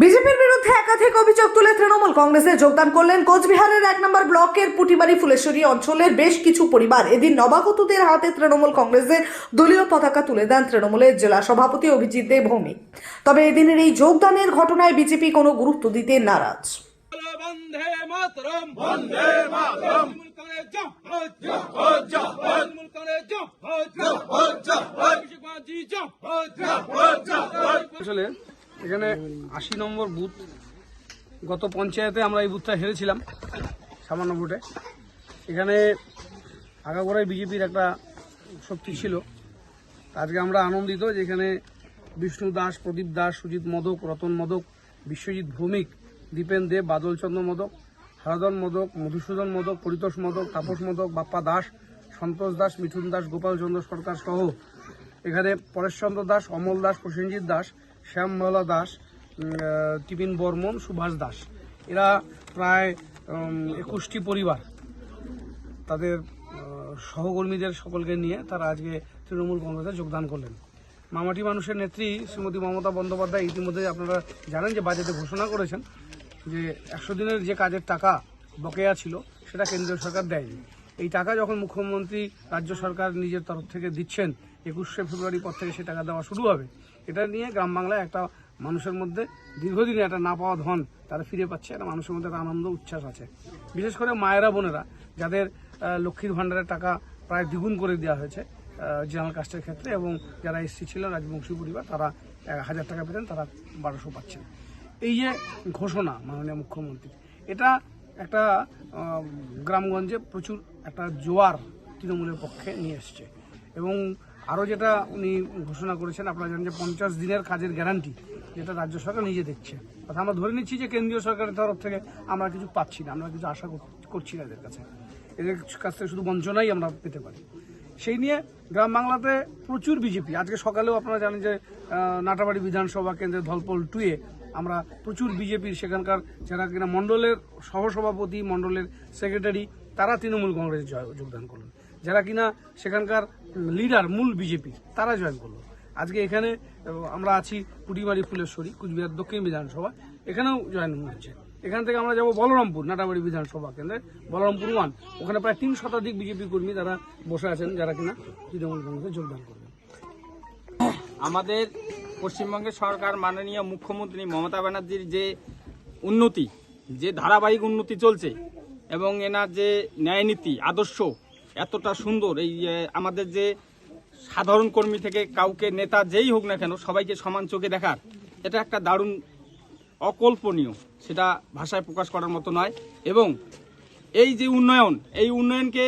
বিজেপির বিরুদ্ধে একাধিক অভিযোগ তুলে তৃণমূল কংগ্রেসে যোগদান করলেন কোচবিহারের এক নম্বর ব্লকের পুটিবাড়ি ফুলেশ্বরী অঞ্চলের বেশ কিছু পরিবার এদিন নবাগতদের হাতে তৃণমূল কংগ্রেসের দলীয় পতাকা তুলে দেন তৃণমূলের জেলা সভাপতি অভিজিৎ দেব ভৌমিক তবে এদিনের এই যোগদানের ঘটনায় বিজেপি কোনো গুরুত্ব দিতে নারাজ এখানে আশি নম্বর বুথ। গত পঞ্চায়েতে আমরা এই বুথটা হেরেছিলাম, সামান্য ভোটে। এখানে আগাগোড়ায় বিজেপির একটা শক্তি ছিল। আজকে আমরা আনন্দিত যে এখানে বিষ্ণু দাস, প্রদীপ দাস, সুজিত মদক, রতন মদক, বিশ্বজিৎ ভৌমিক, দীপেন দেব, বাদলচন্দ্র মদক হারাদন মদক, মধুসূদন মদক, পরিতোষ মদক, তাপস মদক, বাপ্পা দাস, সন্তোষ দাস, মিঠুন দাস, গোপালচন্দ্র সরকার সহ। এখানে পরেশচন্দ্র দাস, অমল দাস, প্রসেনজিৎ দাস শ্যামমালা দাস টিপিন বর্মন, সুভাষ দাস। এরা প্রায় একুশটি পরিবার। তাদের সহকর্মীদের সকলকে নিয়ে তারা আজকে তৃণমূল কংগ্রেসে যোগদান করলেন। মামাটি মানুষের নেত্রী শ্রীমতী মমতা বন্দ্যোপাধ্যায় ইতিমধ্যে আপনারা জানেন যে বাজেটে ঘোষণা করেছেন যে একশো দিনের যে কাজের টাকা বকেয়া ছিল, সেটা কেন্দ্রীয় সরকার দেয়নি। এই টাকা যখন মুখ্যমন্ত্রী, রাজ্য সরকার নিজের তরফ থেকে দিচ্ছেন একুশে ফেব্রুয়ারি পর থেকে সে টাকা দেওয়া শুরু হবে। এটা নিয়ে গ্রাম বাংলায় একটা মানুষের মধ্যে দীর্ঘদিনে একটা না পাওয়া ধন তারা ফিরে পাচ্ছে, একটা মানুষের মধ্যে একটা আনন্দ, উচ্ছ্বাস আছে। বিশেষ করে মায়েরা বোনেরা, যাদের লক্ষ্মীর ভাণ্ডারের টাকা প্রায় দ্বিগুণ করে দেওয়া হয়েছে জেনারেল কাস্টের ক্ষেত্রে এবং যারা এসসি ছিল, রাজবংশী পরিবার, তারা হাজার টাকা পেতেন, তারা বারোশো পাচ্ছেন। এই যে ঘোষণা মাননীয় মুখ্যমন্ত্রী এটা একটা গ্রামগঞ্জে প্রচুর একটা জোয়ার তৃণমূলের পক্ষে নিয়ে এসছে। এবং আরও যেটা উনি ঘোষণা করেছেন, আপনারা জানেন যে পঞ্চাশ দিনের কাজের গ্যারান্টি যেটা রাজ্য সরকার নিজে দেখছে। অর্থাৎ আমরা ধরে নিচ্ছি যে কেন্দ্রীয় সরকারের তরফ থেকে আমরা কিছু পাচ্ছি না, আমরা কিছু আশা কর- করছি না এদের কাছে। এদের কাছ থেকে শুধু বঞ্চনাই আমরা পেতে পারি। সেই নিয়ে গ্রাম বাংলাতে প্রচুর বিজেপি আজকে সকালেও আপনারা জানেন যে নাটাবাড়ি বিধানসভা কেন্দ্রের ধলপল টুয়ে আমরা প্রচুর বিজেপির সেখানকার যারা কিনা মণ্ডলের সহসভাপতি, মণ্ডলের সেক্রেটারি তারা তৃণমূল কংগ্রেসে যোগদান করলেন। যারা কিনা সেখানকার লিডার মূল বিজেপি তারা জয়েন করল। আজকে এখানে আমরা আছি কুটিবাড়ি ফুলেশ্বরী, কুচবিহার দক্ষিণ বিধানসভা। এখানেও জয়েন হচ্ছে। এখান থেকে আমরা যাব বলরামপুর, নাটাবাড়ি বিধানসভা কেন্দ্রে। বলরামপুর ওয়ান ওখানে প্রায় তিন শতাধিক বিজেপি কর্মী তারা বসে আছেন, যারা কিনা তৃণমূল কংগ্রেসে যোগদান করবেন। আমাদের পশ্চিমবঙ্গের সরকার, মাননীয় মুখ্যমন্ত্রী মমতা ব্যানার্জির যে উন্নতি, যে ধারাবাহিক উন্নতি চলছে, এবং এনার যে ন্যায়নীতি, আদর্শ এতটা সুন্দর। এই আমাদের যে সাধারণ কর্মী থেকে কাউকে নেতা যেই হোক না কেন, সবাইকে সমান চোখে দেখার, এটা একটা দারুণ অকল্পনীয়। সেটা ভাষায় প্রকাশ করার মতো নয়। এবং এই যে উন্নয়ন, এই উন্নয়নকে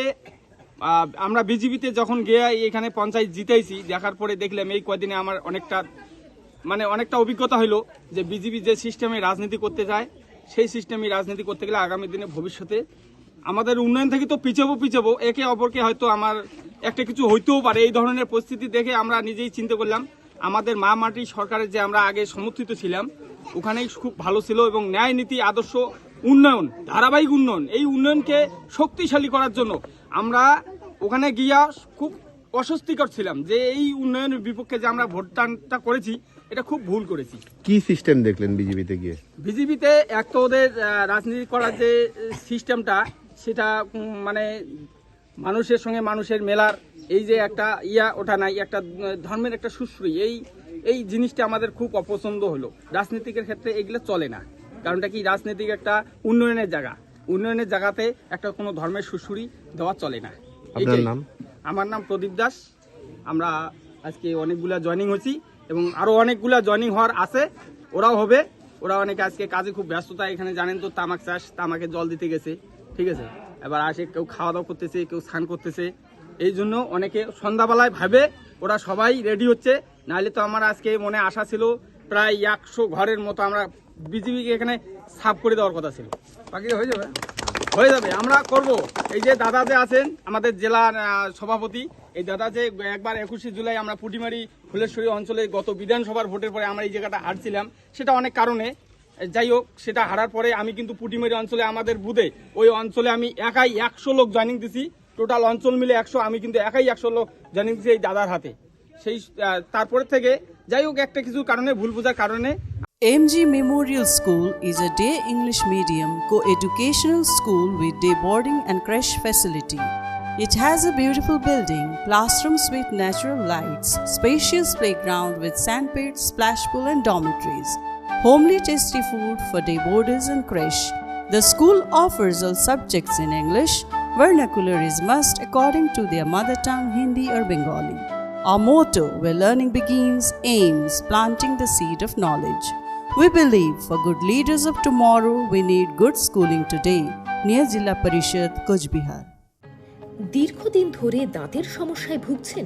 আমরা বিজেপিতে যখন গিয়ে এখানে পঞ্চায়েত জিতেছি দেখার পরে দেখলাম এই কদিনে আমার অনেকটা মানে অনেকটা অভিজ্ঞতা হলো যে বিজেপি যে সিস্টেমে রাজনীতি করতে যায় সেই সিস্টেমে রাজনীতি করতে গেলে আগামী দিনে ভবিষ্যতে আমাদের উন্নয়ন থেকে তো পিছাবো পিছাবো। একে অপরকে হয়তো আমার একটা কিছু হইতেও পারে। এই ধরনের পরিস্থিতি দেখে আমরা নিজেই চিন্তা করলাম। আমাদের মা মাটি সরকারের যে আমরা আগে সমর্থিত ছিলাম ওখানেই খুব ভালো ছিল এবং ন্যায় নীতি আদর্শ উন্নয়ন ধারাবাহিক উন্নয়ন এই উন্নয়নকে শক্তিশালী করার জন্য আমরা ওখানে গিয়া খুব অস্বস্তিকর ছিলাম যে এই উন্নয়নের বিপক্ষে যে আমরা ভোটদানটা করেছি এটা খুব ভুল করেছি। কি সিস্টেম দেখলেন বিজেপিতে গিয়ে? বিজেপিতে এক তো ওদের রাজনীতি করার যে সিস্টেমটা সেটা মানে মানুষের সঙ্গে মানুষের মেলার এই যে একটা ইয়া ওঠা নাই একটা ধর্মের একটা সুশ্রী এই এই জিনিসটা আমাদের খুব অপছন্দ হলো। রাজনীতিকের ক্ষেত্রে এগুলো চলে না। কারণটা কি? রাজনীতিক একটা উন্নয়নের জায়গা। উন্নয়নের জায়গাতে একটা কোনো ধর্মের সুশ্রী দেওয়া চলে না। আপনার নাম? আমার নাম প্রদীপ দাস। আমরা আজকে অনেকগুলা জয়েনিং হয়েছি এবং আরও অনেকগুলা জয়েনিং হওয়ার আছে। ওরাও হবে। ওরা অনেকে আজকে কাজে খুব ব্যস্ততা এখানে জানেন তো তামাক চাষ তামাকে জল দিতে গেছে। ঠিক আছে? এবার আসে কেউ খাওয়া দাওয়া করতেছে কেউ স্নান করতেছে। এই জন্য অনেকে সন্ধ্যাবেলায় ভাবে ওরা সবাই রেডি হচ্ছে। নাহলে তো আমার আজকে মনে আশা ছিল প্রায় একশো ঘরের মতো আমরা বিজেপিকে এখানে সাফ করে দেওয়ার কথা ছিল। বাকি হয়ে যাবে? হয়ে যাবে আমরা করব। এই যে দাদা যে আছেন আমাদের জেলার সভাপতি এই দাদা যে একবার একুশে জুলাই আমরা পুটিমারি ফুলেশ্বরী অঞ্চলে গত বিধানসভার ভোটের পরে আমরা এই জায়গাটা হারছিলাম। সেটা অনেক কারণে যাই হোক সেটা হারার পরে আমি কিন্তু পুটিমারি অঞ্চলে আমাদের বুধে ওই অঞ্চলে আমি একাই একশো লোক জয়েনিং দিছি টোটাল অঞ্চল মিলে একশো আমি কিন্তু একাই একশো লোক জয়েনিং দিছি এই দাদার হাতে সেই তারপরে থেকে যাই হোক একটা কিছু কারণে ভুল বোঝার কারণে MG Memorial School is a day English medium co-educational school with day boarding and creche facility. It has a beautiful building, classrooms with natural lights, spacious playground with sandpits, splash pool and dormitories, homely tasty food for day boarders and creche. The school offers all subjects in English. Vernacular is must according to their mother tongue Hindi or Bengali. Our motto, where learning begins, aims planting the seed of knowledge. We believe for good leaders of tomorrow, we need good schooling today. Near Jilla Parishad, Kuch Bihar. দীর্ঘদিন ধরে দাঁতের সমস্যায় ভুগছেন